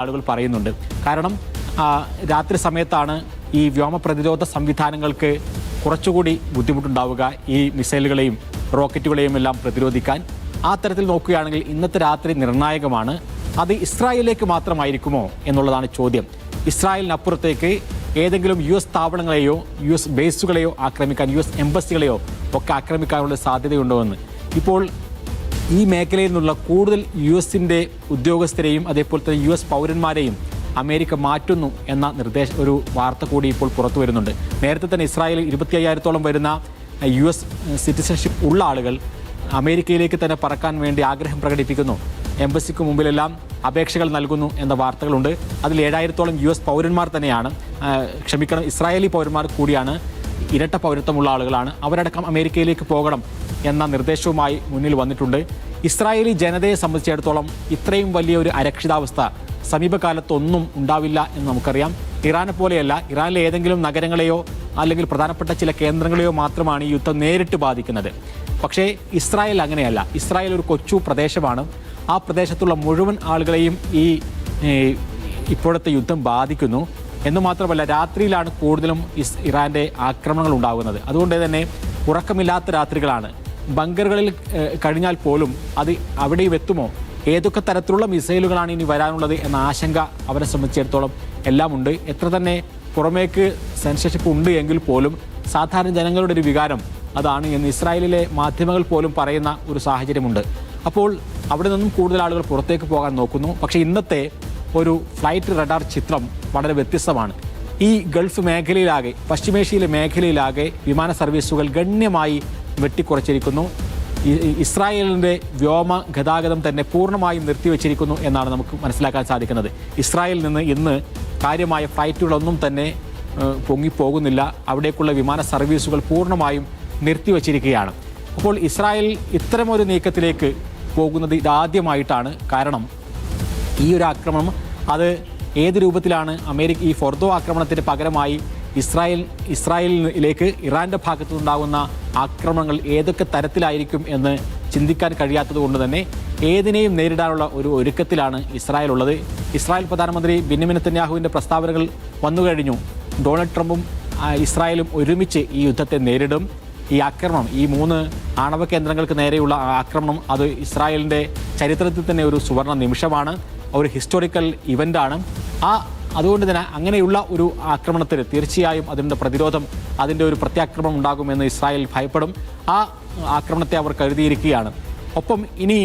ആളുകൾ പറയുന്നുണ്ട്. കാരണം രാത്രി സമയത്താണ് ഈ വ്യോമ പ്രതിരോധ സംവിധാനങ്ങൾക്ക് കുറച്ചുകൂടി ബുദ്ധിമുട്ടുണ്ടാവുക. ഈ മിസൈലുകളെയും റോക്കറ്റുകളെയും എല്ലാം പ്രതിരോധിക്കാൻ. ആ തരത്തിൽ നോക്കുകയാണെങ്കിൽ ഇന്നത്തെ രാത്രി നിർണായകമാണ്. അത് ഇസ്രായേലിലേക്ക് മാത്രമായിരിക്കുമോ എന്നുള്ളതാണ് ചോദ്യം. ഇസ്രായേലിനപ്പുറത്തേക്ക് ഏതെങ്കിലും യു എസ് സ്ഥാപനങ്ങളെയോ യു എസ് ബേസുകളെയോ ആക്രമിക്കാൻ യു എസ് എംബസികളെയോ ഒക്കെ ആക്രമിക്കാനുള്ള സാധ്യതയുണ്ടോ എന്ന്. ഇപ്പോൾ ഈ മേഖലയിൽ നിന്നുള്ള കൂടുതൽ യു എസിന്റെ ഉദ്യോഗസ്ഥരെയും അതേപോലെ തന്നെ യു എസ് പൗരന്മാരെയും അമേരിക്ക മാറ്റുന്നു എന്ന നിർദ്ദേശ ഒരു വാർത്ത കൂടി ഇപ്പോൾ പുറത്തു വരുന്നുണ്ട്. നേരത്തെ തന്നെ ഇസ്രായേലിൽ ഇരുപത്തി അയ്യായിരത്തോളം വരുന്ന യു എസ് സിറ്റിസൺഷിപ്പ് ഉള്ള ആളുകൾ അമേരിക്കയിലേക്ക് തന്നെ പറക്കാൻ വേണ്ടി ആഗ്രഹം പ്രകടിപ്പിക്കുന്നു. എംബസിക്ക് മുമ്പിലെല്ലാം അപേക്ഷകൾ നൽകുന്നു എന്ന വാർത്തകളുണ്ട്. അതിൽ ഏഴായിരത്തോളം യു എസ് പൗരന്മാർ തന്നെയാണ് ക്ഷമിക്കണം ഇസ്രായേലി പൗരന്മാർ കൂടിയാണ് ഇരട്ട പൗരത്വമുള്ള ആളുകളാണ്. അവരടക്കം അമേരിക്കയിലേക്ക് പോകണം. എന്ന നിർദ്ദേശവുമായി മുന്നിൽ വന്നിട്ടുണ്ട്. ഇസ്രായേലി ജനതയെ സംബന്ധിച്ചിടത്തോളം ഇത്രയും വലിയ ഒരു അരക്ഷിതാവസ്ഥ സമീപകാലത്തൊന്നും ഉണ്ടാവില്ല എന്ന് നമുക്കറിയാം. ഇറാനെ പോലെയല്ല ഇറാനിലെ ഏതെങ്കിലും നഗരങ്ങളെയോ അല്ലെങ്കിൽ പ്രധാനപ്പെട്ട ചില കേന്ദ്രങ്ങളെയോ മാത്രമാണ് ഈ യുദ്ധം നേരിട്ട് ബാധിക്കുന്നത്. പക്ഷേ ഇസ്രായേൽ അങ്ങനെയല്ല. ഇസ്രായേൽ ഒരു കൊച്ചു പ്രദേശമാണ്. ആ പ്രദേശത്തുള്ള മുഴുവൻ ആളുകളെയും ഈ ഇപ്പോഴത്തെ യുദ്ധം ബാധിക്കുന്നു. എന്ന് മാത്രമല്ല രാത്രിയിലാണ് കൂടുതലും ഇസ് ഇറാന്റെ ആക്രമണങ്ങൾ ഉണ്ടാകുന്നത്. അതുകൊണ്ട് തന്നെ ഉറക്കമില്ലാത്ത രാത്രികളാണ് ബങ്കറുകളിൽ കഴിഞ്ഞാൽ പോലും അത് അവിടെയും എത്തുമോ? ഏതൊക്കെ തരത്തിലുള്ള മിസൈലുകളാണ് ഇനി വരാനുള്ളത് എന്ന ആശങ്ക അവരെ സംബന്ധിച്ചിടത്തോളം എല്ലാം ഉണ്ട്. എത്ര തന്നെ പുറമേക്ക് സെൻസർഷിപ്പ് ഉണ്ട് എങ്കിൽ പോലും സാധാരണ ജനങ്ങളുടെ ഒരു വികാരം അതാണ് എന്ന് ഇസ്രായേലിലെ മാധ്യമങ്ങൾ പോലും പറയുന്ന ഒരു സാഹചര്യമുണ്ട്. അപ്പോൾ അവിടെ നിന്നും കൂടുതൽ ആളുകൾ പുറത്തേക്ക് പോകാൻ നോക്കുന്നു. പക്ഷേ ഇന്നത്തെ ഒരു ഫ്ലൈറ്റ് റഡാർ ചിത്രം വളരെ വ്യത്യസ്തമാണ്. ഈ ഗൾഫ് മേഖലയിലാകെ പശ്ചിമേഷ്യയിലെ മേഖലയിലാകെ വിമാന സർവീസുകൾ ഗണ്യമായി വെട്ടിക്കുറച്ചിരിക്കുന്നു. ഇസ്രായേലിന്റെ വ്യോമ ഗതാഗതം തന്നെ പൂർണമായും നിർത്തിവെച്ചിരിക്കുന്നു എന്നാണ് നമുക്ക് മനസ്സിലാക്കാൻ സാധിക്കുന്നത്. ഇസ്രായേലിൽ നിന്ന് ഇന്ന് കാര്യമായ ഫ്ലൈറ്റുകളൊന്നും തന്നെ പൊങ്ങിപ്പോകുന്നില്ല. അവിടേക്കുള്ള വിമാന സർവീസുകൾ പൂർണമായും നിർത്തിവച്ചിരിക്കുകയാണ്. അപ്പോൾ ഇസ്രായേൽ ഇത്തരമൊരു നീക്കത്തിലേക്ക് പോകുന്നത് ഇതാദ്യമായിട്ടാണ് കാരണം ഈ ഒരു ആക്രമണം അത് ഏത് രൂപത്തിലാണ് അമേരിക്ക ഈ ഫോർദോ ആക്രമണത്തിന് പകരമായി ഇസ്രായേൽ ഇസ്രായേലിലേക്ക് ഇറാന്റെ ഭാഗത്തു നിന്നുണ്ടാകുന്ന ആക്രമണങ്ങൾ ഏതൊക്കെ തരത്തിലായിരിക്കും എന്ന് ചിന്തിക്കാൻ കഴിയാത്തത് കൊണ്ട് തന്നെ ഏതിനെയും നേരിടാനുള്ള ഒരു ഒരുക്കത്തിലാണ് ഇസ്രായേൽ ഉള്ളത് ഇസ്രായേൽ പ്രധാനമന്ത്രി ബെന്യമിൻ നെത്തന്യാഹുവിന്റെ പ്രസ്താവനകൾ വന്നു കഴിഞ്ഞു. ഡൊണാൾഡ് ട്രംപും ഇസ്രായേലും ഒരുമിച്ച് ഈ യുദ്ധത്തെ നേരിടും. ഈ ആക്രമണം ഈ മൂന്ന് ആണവ കേന്ദ്രങ്ങൾക്ക് നേരെയുള്ള ആക്രമണം അത് ഇസ്രായേലിന്റെ ചരിത്രത്തിൽ തന്നെ ഒരു സുവർണ നിമിഷമാണ്. ഒരു ഹിസ്റ്റോറിക്കൽ ഇവന്റാണ് ആ അതുകൊണ്ട് തന്നെ അങ്ങനെയുള്ള ഒരു ആക്രമണത്തിൽ തീർച്ചയായും അതിന്റെ പ്രതിരോധം അതിന്റെ ഒരു പ്രത്യാക്രമണം ഉണ്ടാകുമെന്ന് ഇസ്രായേൽ ഭയപ്പെടും. ആ ആക്രമണത്തെ അവർ കരുതിയിരിക്കുകയാണ്. ഒപ്പം ഇനി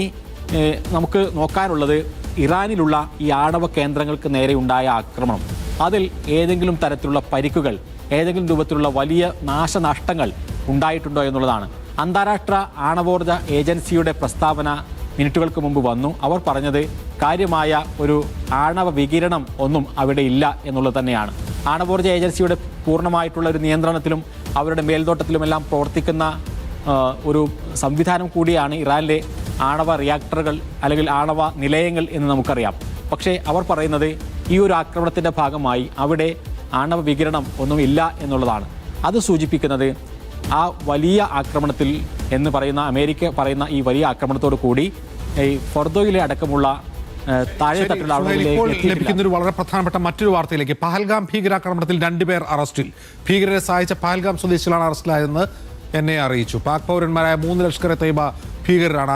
നമുക്ക് നോക്കാനുള്ളത് ഇറാനിലുള്ള ഈ ആണവ കേന്ദ്രങ്ങൾക്ക് നേരെ ഉണ്ടായ ആക്രമണം. അതിൽ ഏതെങ്കിലും തരത്തിലുള്ള പരിക്കുകൾ ഏതെങ്കിലും രൂപത്തിലുള്ള വലിയ നാശനഷ്ടങ്ങൾ ഉണ്ടായിട്ടുണ്ടോ എന്നുള്ളതാണ്. അന്താരാഷ്ട്ര ആണവോർജ ഏജൻസിയുടെ പ്രസ്താവന മിനിറ്റുകൾക്ക് മുമ്പ് വന്നു. അവർ പറഞ്ഞത് കാര്യമായ ഒരു ആണവ വികിരണം ഒന്നും അവിടെ ഇല്ല എന്നുള്ളത് തന്നെയാണ്. ആണവോർജ ഏജൻസിയുടെ പൂർണമായിട്ടുള്ള ഒരു നിയന്ത്രണത്തിലും അവരുടെ മേൽനോട്ടത്തിലുമെല്ലാം പ്രവർത്തിക്കുന്ന ഒരു സംവിധാനം കൂടിയാണ് ഇറാനിലെ ആണവ റിയാക്ടറുകൾ അല്ലെങ്കിൽ ആണവ നിലയങ്ങൾ എന്ന് നമുക്കറിയാം. പക്ഷേ അവർ പറയുന്നത് ഈ ഒരു ആക്രമണത്തിന്റെ ഭാഗമായി അവിടെ ആണവ വികിരണം ഒന്നും ഇല്ല എന്നുള്ളതാണ്. അത് സൂചിപ്പിക്കുന്നത് ആ വലിയ ആക്രമണത്തിൽ എന്ന് പറയുന്ന അമേരിക്ക പറയുന്ന ഈ വലിയ ആക്രമണത്തോടു കൂടി ഈ ഫൊർദോയിലെ അടക്കമുള്ള ഇപ്പോൾ ലഭിക്കുന്ന ഒരു വളരെ പ്രധാനപ്പെട്ട മറ്റൊരു വാർത്തയിലേക്ക്. പഹൽഗാം ഭീകരാക്രമണത്തിൽ രണ്ടുപേർ അറസ്റ്റിൽ. ഭീകരരെ സഹായിച്ച പഹൽഗാം സ്വദേശികളാണ് അറസ്റ്റിലായതെന്ന് എന്നെ അറിയിച്ചു. പാക് പൗരന്മാരായ മൂന്ന് ലഷ്കർ എ തയ്യബ ഭീകരരാണ്